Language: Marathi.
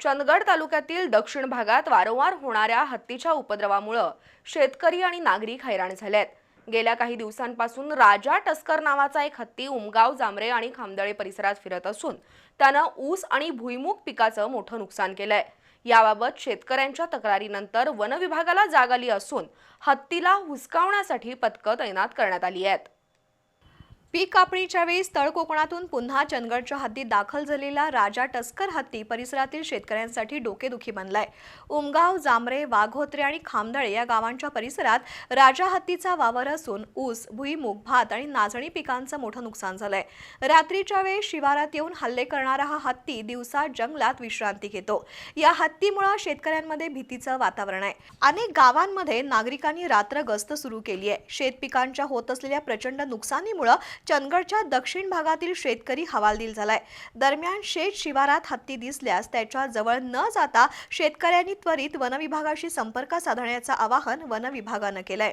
चंदगड तालुक्यातील दक्षिण भागात वारंवार होणाऱ्या हत्तीच्या उपद्रवामुळं शेतकरी आणि नागरिक हैराण झालेत. गेल्या काही दिवसांपासून राजा टस्कर नावाचा एक हत्ती उमगाव जांभरे आणि खामदळे परिसरात फिरत असून त्यानं ऊस आणि भुईमुग पिकाचं मोठं नुकसान केलंय. याबाबत शेतकऱ्यांच्या तक्रारीनंतर वन विभागाला जाग आली असून हत्तीला हुसकावण्यासाठी पथकं तैनात करण्यात आली आहेत. पीक कापणीच्या वेळी स्थळ कोकणातून पुन्हा चंदगडच्या हद्दीत दाखल झालेला राजा टस्कर हत्ती परिसरातील शेतकऱ्यांसाठी डोकेदुखी बनलाय. उमगाव जांभरे वाघोत्रे आणि खामदळे या गावांच्या परिसरात राजा हत्तीचा वावर असून ऊस भुईमुग भात आणि नाचणी पिकांचं मोठं नुकसान झालंय. रात्रीच्या वेळी शिवारात येऊन हल्ले करणारा हा हत्ती दिवसा जंगलात विश्रांती घेतो. या हत्तीमुळे शेतकऱ्यांमध्ये भीतीचं वातावरण आहे. अनेक गावांमध्ये नागरिकांनी रात्र गस्त सुरू केली आहे शेतपिकांच्या होत असलेल्या प्रचंड नुकसानीमुळे चंदगडच्या दक्षिण भागातील शेतकरी हवालदिल झालाय. दरम्यान शेत शिवारात हत्ती दिसल्यास त्याच्याजवळ न जाता शेतकऱ्यांनी त्वरित वनविभागाशी संपर्क साधण्याचं आवाहन वनविभागानं केलंय.